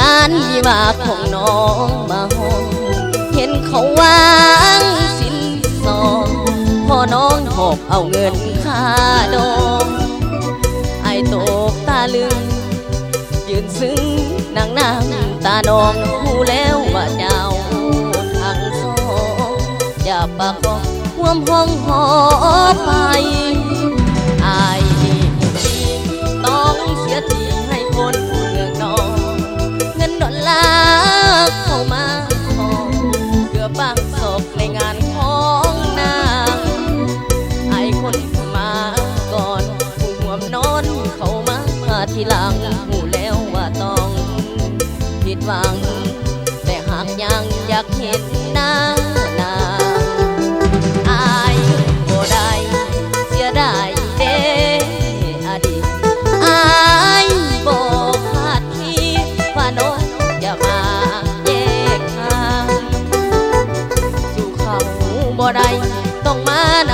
งานวิวาของน้องมาห้อง เห็นเขาวางสินสอดพอน้องหอบเอาเงินค่าดองไอตกตาลึง ยืนซึ้งนั่งนั่งตานองหูแล้วว่าเจ้าทางสองอย่าปากบอกห่วมห้องหอไป งานของนางไอคนมาก่อนผู้ห่วมนอนเขามาทีหลังหูแล้วว่าต้องผิดหวัง แต่หากยังอยากเห็น บ่ได้ต้องมา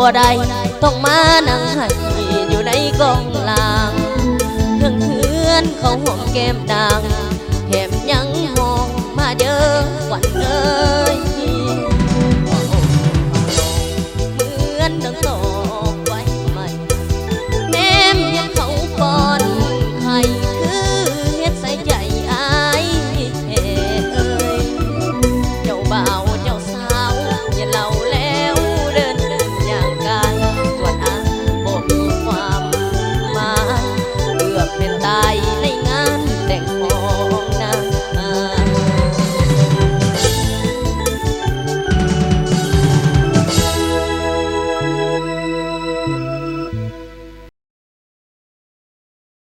บ่ได้ต้องมานั่งให้อยู่ในกองลางเพื่อนเพื่อนเขาหอมแก้มนาง